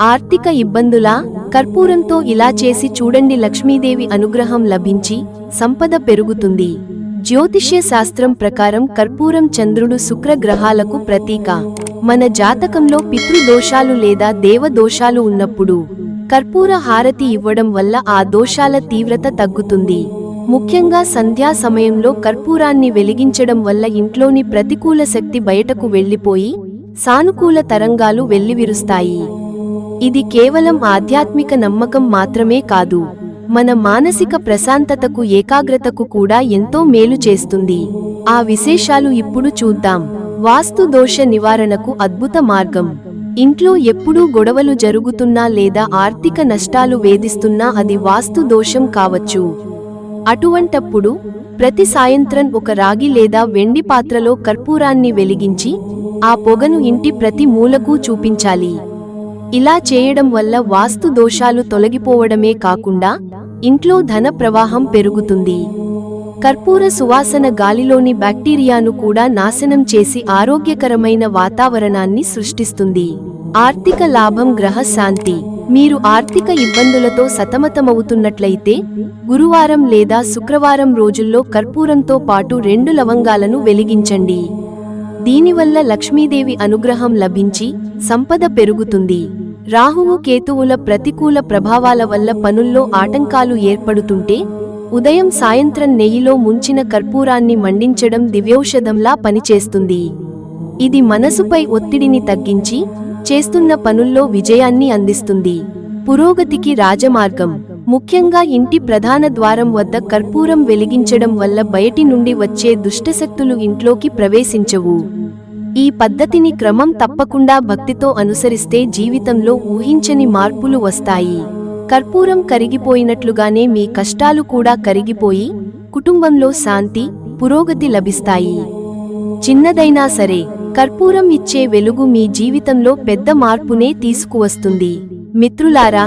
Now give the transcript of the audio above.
ఆర్థిక ఇబ్బందులా కర్పూరంతో ఇలా చేసి చూడండి లక్ష్మీదేవి అనుగ్రహం లభించి సంపద పెరుగుతుంది. జ్యోతిష్య శాస్త్రం ప్రకారం కర్పూరం చంద్రుడు శుక్ర గ్రహాలకు ప్రతీక. మన జాతకంలో పితృదోషాలు లేదా దేవదోషాలు ఉన్నప్పుడు కర్పూర హారతి ఇవ్వడం వల్ల ఆ దోషాల తీవ్రత తగ్గుతుంది. ముఖ్యంగా సంధ్యా సమయంలో కర్పూరాన్ని వెలిగించడం వల్ల ఇంట్లోని ప్రతికూల శక్తి బయటకు వెళ్ళిపోయి సానుకూల తరంగాలు వెల్లివిరుస్తాయి. ఇది కేవలం ఆధ్యాత్మిక నమ్మకం మాత్రమే కాదు మన మానసిక ప్రశాంతతకు ఏకాగ్రతకు కూడా ఎంతో మేలు చేస్తుంది. ఆ విశేషాలు ఇప్పుడు చూద్దాం. వాస్తు దోష నివారణకు అద్భుత మార్గం. ఇంట్లో ఎప్పుడూ గొడవలు జరుగుతున్నా లేదా ఆర్థిక నష్టాలు వేధిస్తున్నా అది వాస్తు దోషం కావచ్చు. అటువంటప్పుడు ప్రతి సాయంత్రం ఒక రాగి లేదా వెండి పాత్రలో కర్పూరాన్ని వెలిగించి ఆ పొగను ఇంటి ప్రతి మూలకు చూపించాలి. ఇలా చేయడం వల్ల వాస్తు దోషాలు తొలగిపోవడమే కాకుండా ఇంట్లో ధన ప్రవాహం పెరుగుతుంది. కర్పూర సువాసన గాలిలోని బ్యాక్టీరియాను కూడా నాశనం చేసి ఆరోగ్యకరమైన వాతావరణాన్ని సృష్టిస్తుంది. ఆర్థిక లాభం గ్రహ శాంతి. మీరు ఆర్థిక ఇబ్బందులతో సతమతమవుతున్నట్లయితే గురువారం లేదా శుక్రవారం రోజుల్లో కర్పూరంతో పాటు రెండు లవంగాలను వెలిగించండి. దీనివల్ల లక్ష్మీదేవి అనుగ్రహం లభించి సంపద పెరుగుతుంది. రాహువు కేతువుల ప్రతికూల ప్రభావాల వల్ల పనుల్లో ఆటంకాలు ఏర్పడుతుంటే ఉదయం సాయంత్రం నెయ్యిలో ముంచిన కర్పూరాన్ని మండించడం దివ్యౌషధంలా పనిచేస్తుంది. ఇది మనసుపై ఒత్తిడిని తగ్గించి చేస్తున్న పనుల్లో విజయాన్ని అందిస్తుంది. పురోగతికి రాజమార్గం. ముఖ్యంగా ఇంటి ప్రధాన ద్వారం వద్ద కర్పూరం వెలిగించడం వల్ల బయటి నుండి వచ్చే దుష్టశక్తులు ఇంట్లోకి ప్రవేశించవు. ఈ పద్ధతిని క్రమం తప్పకుండా భక్తితో అనుసరిస్తే జీవితంలో ఊహించని మార్పులు వస్తాయి. కర్పూరం కరిగిపోయినట్లుగానే మీ కష్టాలు కూడా కరిగిపోయి కుటుంబంలో శాంతి పురోగతి లభిస్తాయి. చిన్నదైనా సరే కర్పూరం ఇచ్చే వెలుగు మీ జీవితంలో పెద్ద మార్పునే తీసుకువస్తుంది. మిత్రులారా